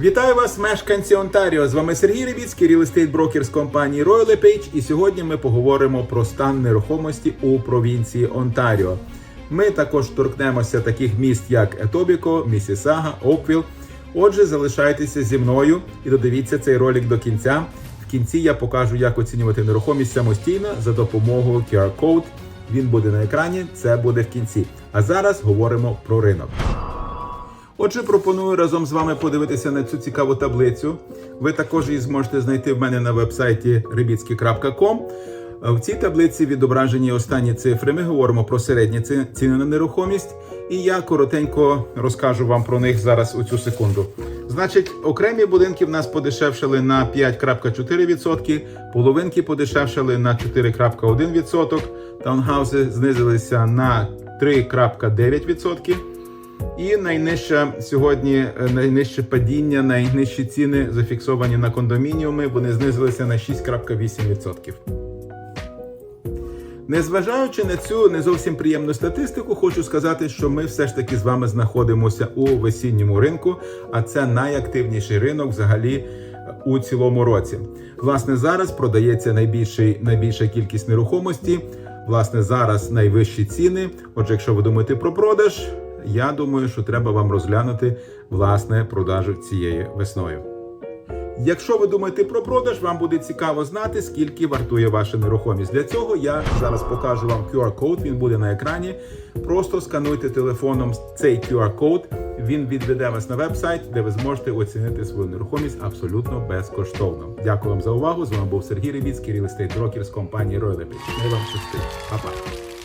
Вітаю вас, мешканці Онтаріо. З вами Сергій Рибіцький, реal брокер з компанії Royal LePage. І сьогодні ми поговоримо про стан нерухомості у провінції Онтаріо. Ми також торкнемося таких міст, як Етобіко, Місісага, Оквіл. Отже, залишайтеся зі мною і додивіться цей ролик до кінця. В кінці я покажу, як оцінювати нерухомість самостійно за допомогою QR-код. Він буде на екрані, це буде в кінці. А зараз говоримо про ринок. Отже, пропоную разом з вами подивитися на цю цікаву таблицю. Ви також її зможете знайти в мене на вебсайті ribitsky.com. В цій таблиці відображені останні цифри. Ми говоримо про середні ціни на нерухомість, і я коротенько розкажу вам про них зараз у цю секунду. Значить, окремі будинки в нас подешевшали на 5,4%, половинки подешевшали на 4,1%, таунхауси знизилися на 3,9%. І найнижче сьогодні е, найнижче падіння, найнижчі ціни зафіксовані на кондомініуми. Вони знизилися на 6,8%. Незважаючи на цю не зовсім приємну статистику, хочу сказати, що ми все ж таки з вами знаходимося у весінньому ринку, а це найактивніший ринок взагалі е, у цілому році. Власне, зараз продається найбільший, найбільша кількість нерухомості. Власне, зараз найвищі ціни. Отже, якщо ви думаєте про продаж, я думаю, що треба вам розглянути власне продажу цієї весною. Якщо ви думаєте про продаж, вам буде цікаво знати, скільки вартує ваша нерухомість. Для цього я зараз покажу вам QR-код, він буде на екрані. Просто скануйте телефоном цей QR-код, він відведе вас на веб-сайт, де ви зможете оцінити свою нерухомість абсолютно безкоштовно. Дякую вам за увагу. З вами був Сергій Рибіцький, реal estate брокер з компанії Royal Lepage. Не вам щастить. Па-па.